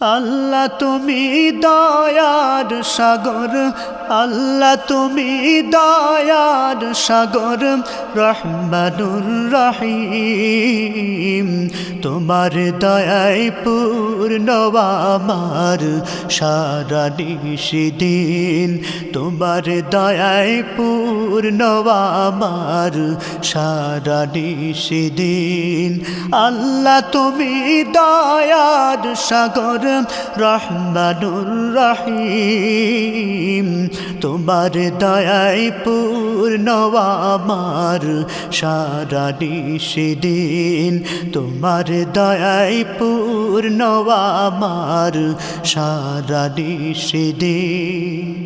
আল্লাহ তুমি দয়ার সাগর, আল্লাহ তুমি দয়ার সাগর, রহমানুর রহিম। তোমার দয়ায় পূর্ণ আমার সারা দিন তোমার দয়ায় পূর্ণ আমার সারা দিন আল্লাহ তুমি দয়ার সাগর রহমানুর রহিম। তোমার দয়ায় পূর্ণ আমার। সারা দিন তোমার দয়ায় পূর্ণ আমার। সারা দিন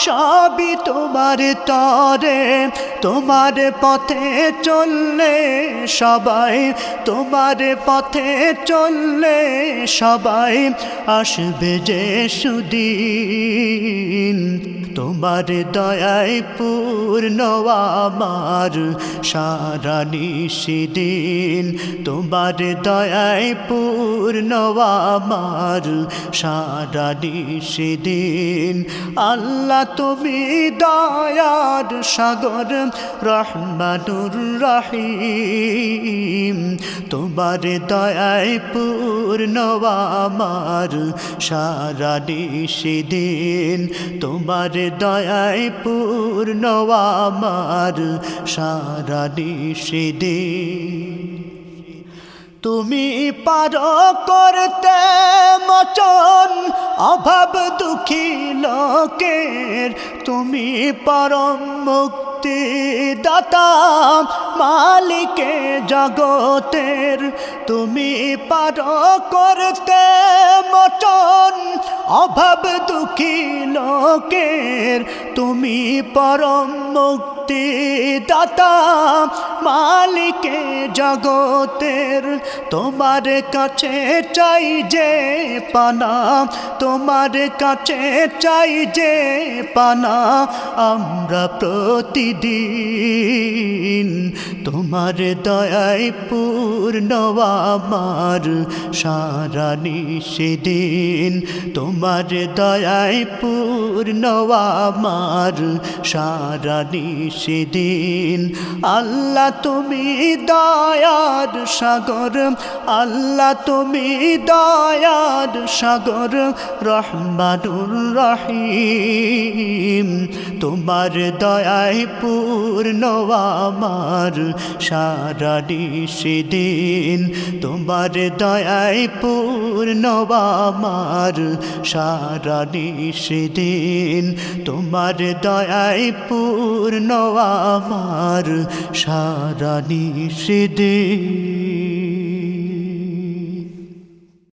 সবই তোমার তরে তোমার পথে চললে সবাই তোমার পথে চললে সবাই আসবে যে সুদিন। তোমার দয়ায় পূর্ণ আমার সারা নিশিদিন তোমার দয়ায় পূর্ণ আমার সারা নিশিদিন আল্লাহ, তুমি দয়ার সাগর, রহমানুর রহিম। তোমার দয়ায় পূর্ণ আমার সারা নিশিদিন তোমার দয়ায় পূর্ণ আমার সারা নিষেদিন তুমি পার করতে মচন অভাব দুঃখী লোকের। তুমি পরম মুক্তি দাতা মালিকে জগতের তুমি পার করতে মচন অভাব দুঃখী লোকের তুমি পরম মুক্তি দাতা মালিকে জগতের, তোমার কাছে চাই যে পানা, তোমার কাছে চাই যে পানা, আমরা প্রতিদিন তোমার দয়ায় পূর্ণ আমার সারা নিষেদিন তোমার দয়ায় পূর্ণ আমার সারা নিষেদিন আল্লাহ তুমি দয়ার সাগর, আল্লাহ তুমি দয়ার সাগর, রহমানুর রহিম। তোমার দয়ায় পূর্ণ আমার সারা দিন তোমার দয়ায় পূর্ণ আমার সারা দিন তোমার দয়ায় পূর্ণ আমার সারা দিন